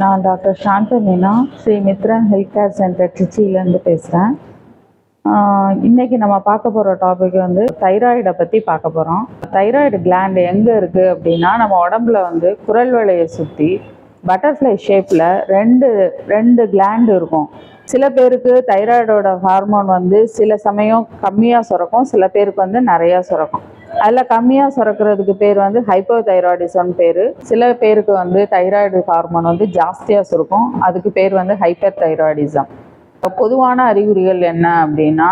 நான் doctor Shantha Meena Sri Mithran health care centre திருச்சியிலேருந்து பேசுகிறேன் இன்னைக்கு நம்ம பார்க்க போகிற டாபிக் வந்து தைராய்டை பற்றி பார்க்க போகிறோம் தைராய்டு gland எங்கே இருக்குது அப்படின்னா நம்ம உடம்புல வந்து குரல் வலையை சுற்றி பட்டர்ஃப்ளை ஷேப்பில் ரெண்டு ரெண்டு கிளாண்டு இருக்கும். சில பேருக்கு தைராய்டோட ஹார்மோன் வந்து சில சமயம் கம்மியாக சுரக்கும் சில பேருக்கு வந்து நிறையா சுரக்கும். அதில் கம்மியாக சுரக்கிறதுக்கு பேர் வந்து ஹைப்போ தைராய்டிசம் பேர். சில பேருக்கு வந்து தைராய்டு ஹார்மோன் வந்து ஜாஸ்தியாக சுருக்கும். அதுக்கு பேர் வந்து ஹைப்பர் தைராய்டிசம் பொதுவான அறிகுறிகள் என்ன அப்படின்னா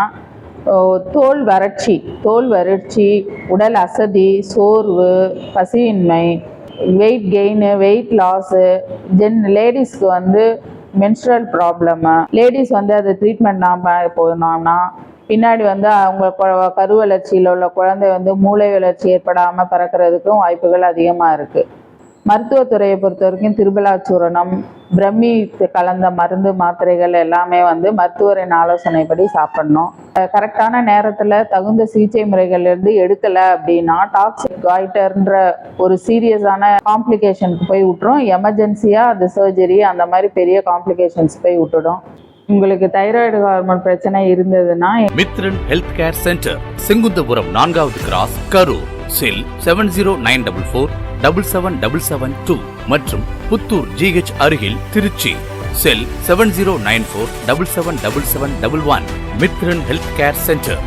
தோல் வறட்சி தோல் வறட்சி உடல் அசதி சோர்வு பசியின்மை வெயிட் கெயின் வெயிட் லாஸு ஜென் லேடிஸ்க்கு வந்து மென்ஸ்ட்ரல் ப்ராப்ளமு லேடிஸ் வந்து அது ட்ரீட்மெண்ட் நாம் போனோம்னா பின்னாடி வந்து அவங்க கரு கருவளர்ச்சியில் உள்ள குழந்தை வந்து மூளை வளர்ச்சி ஏற்படாமல் பிறக்கிறதுக்கும் வாய்ப்புகள் அதிகமாக இருக்குது மருத்துவத்துறையை பொறுத்த வரைக்கும் திருபலாச்சூரணம் பிரம்மி கலந்த மருந்து மாத்திரைகள் எல்லாமே வந்து மருத்துவரின் ஆலோசனைப்படி சாப்பிடணும். கரெக்டான நேரத்தில் தகுந்த சிகிச்சை முறைகள்லேருந்து எடுக்கலை அப்படின்னா டாக்ஸிக் காய்டர்ன்ற ஒரு சீரியஸான காம்ப்ளிகேஷனுக்கு போய் விட்டுரும். எமர்ஜென்சியாக அது சர்ஜரி அந்த மாதிரி பெரிய காம்ப்ளிகேஷன்ஸ் போய் விட்டுடும். உங்களுக்கு தைராய்டு ஹார்மோன் பிரச்சனை இருந்ததுன்னா Mithran health care centre Sengunthapuram நான்காவது cross Karur. Cell seven zero nine double four double seven double seven two மற்றும் புத்தூர் ஜிஹெச் அருகில் Trichy. Cell seven zero nine four double seven double seven double one Mithran health care centre